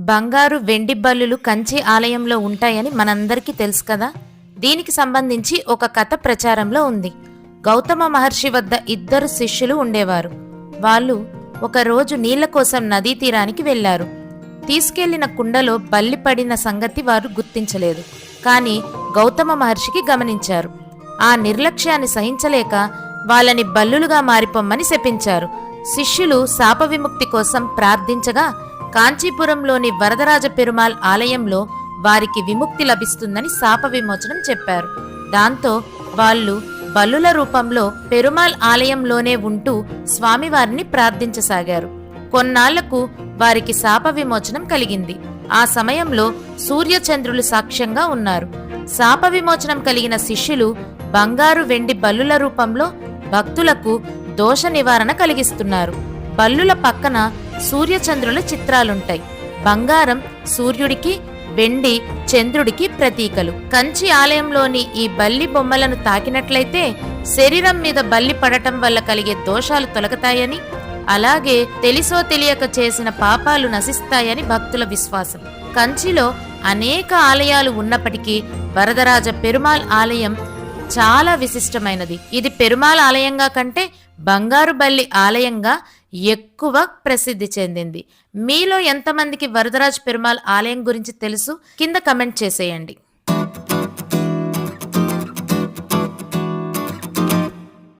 బంగారు వెండి బల్లులు కంచి ఆలయంలో ఉంటాయని మనందరికీ తెలుసు కదా? దీనికి సంబంధించి ఒక కథ ప్రచారంలో ఉంది. గౌతమ మహర్షి వద్ద ఇద్దరు శిష్యులు ఉండేవారు. వాళ్ళు ఒకరోజు నీళ్ళ కోసం నదీ తీరానికి వెళ్ళారు తీసుకెళ్ళిన కుండలో బల్లి పడిన సంగతి వారు గుర్తించలేదు. కానీ గౌతమ మహర్షికి గమనించారు. ఆ నిర్లక్ష్యాన్ని సహించలేక వాళ్ళని బల్లులుగా మారిపోమ్మని శపించారు. శిష్యులు శాప విముక్తి కోసం ప్రార్థించగా కాంచీపురంలోని వరదరాజ పెరుమాల్ ఆలయంలో వారికి విముక్తి లభిస్తుందని శాప విమోచనం చెప్పారు. దాంతో వాళ్ళు బల్లుల రూపంలో పెరుమాల్ ఆలయంలోనే ఉంటూ స్వామివారిని ప్రార్థించసాగారు. కొన్నాళ్ళకు వారికి శాప విమోచనం కలిగింది. ఆ సమయంలో సూర్యచంద్రులు సాక్ష్యంగా ఉన్నారు. శాప విమోచనం కలిగిన శిష్యులు బంగారు వెండి బల్లుల రూపంలో భక్తులకు దోష నివారణ కలిగిస్తున్నారు. బల్లుల పక్కన సూర్యచంద్రుల చిత్రాలుంటాయి. బంగారం సూర్యుడికి వెండి చంద్రుడికి ప్రతీకలు. కంచి ఆలయంలోని ఈ బల్లి బొమ్మలను తాకినట్లయితే శరీరం మీద బల్లి పడటం వల్ల కలిగే దోషాలు తొలగతాయని అలాగే తెలిసో తెలియక చేసిన పాపాలు నశిస్తాయని భక్తుల విశ్వాసం. కంచిలో అనేక ఆలయాలు ఉన్నప్పటికీ వరదరాజ పెరుమాల్ ఆలయం చాలా విశిష్టమైనది. ఇది పెరుమాల్ ఆలయంగా కంటే బంగారు బల్లి ఆలయంగా ఎక్కువ ప్రసిద్ధి చెందింది. మీలో ఎంతమందికి వరదరాజ్ పెరుమాల్ ఆలయం గురించి తెలుసు? కింద కమెంట్ చేసేయండి.